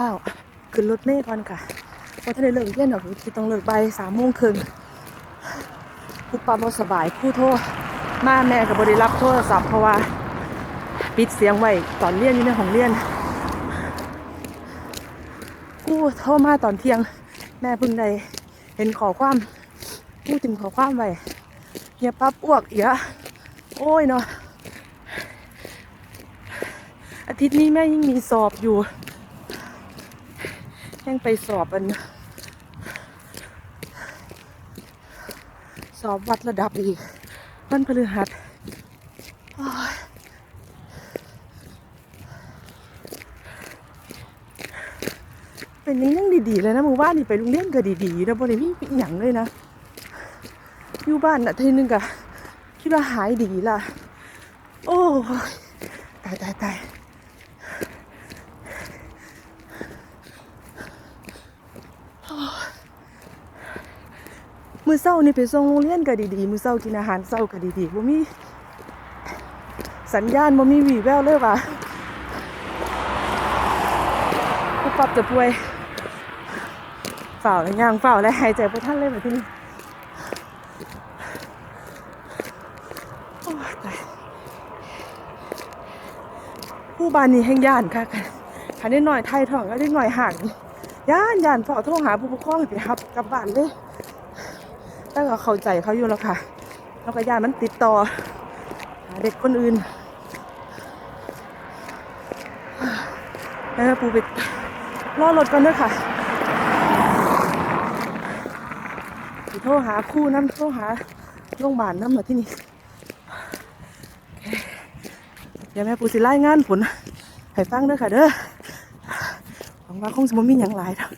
ฝ้าขึ้นรถเมล์ก่อนค่ะเพราะถ้าได้เลิกเรียนดอกคือต้องเลิกบ่ายสามโมงครึ่งผู้ปาบสบายผู้โทรมาแม่กับบริรับโทรศัพท์เพราะว่าปิดเสียงไว้ตอนเรียนอยู่ในห้องเรียนกูโทรมาตอนเที่ยง แม่พิ่งได้เห็นขอความพูดถึงขอความไว้เฮียปั๊บอ้วกอีกอะโอ้ยเนาะอาทิตย์นี้แม่ยิ่งมีสอบอยู่ ยังไปสอบอัน สอบวัดระดับอีกวันพฤหัสเป็นยังยังดีๆเลยนะหมู่บ้านนี่ไปโรงเรียนก็ดีๆนะบ่ได้มีอหย่างเลยนะ อยู่บ้านน่ะทีนึงก็คิดว่าหายดีละโอ้ยตายตายตายโอ้ย มือเศร้านี่ไปส่งโรงเรียนก็ดีๆมือเศร้ากินอาหารเศร้าก็ดีๆบ่มีสัญญาณบ่มีวีแววเลยว่ะผู้ปรับจะป่วยเฝ่าแล้วย่างฝ่าวแล้วหายใจบ่ทันเลยแบบที่นี่โอ้ยตายผู้บานนี้แห่งย่านค่ะคันนี้หน่อยไทยท้องก็ได้หน่อยห่างย่านย่านฝอโทรหาผู้ปกครองไปรับกลับบ้านเลย แต่ก็เข้าใจเขาอยู่แล้วค่ะแล้วก็ย่านมันติดต่อหาเด็กคนอื่นแล้วปูไปรอรถก่อนด้อค่ะสิโทรหาคู่น้ำโทรหาโรงพยาบาลน้ำมาที่นี่เดี๋ยวแม่ปูสิไล่งานผลให้ฟังด้อค่ะเด้อหวังว่าคงจะบ่มีหยังหลายดอก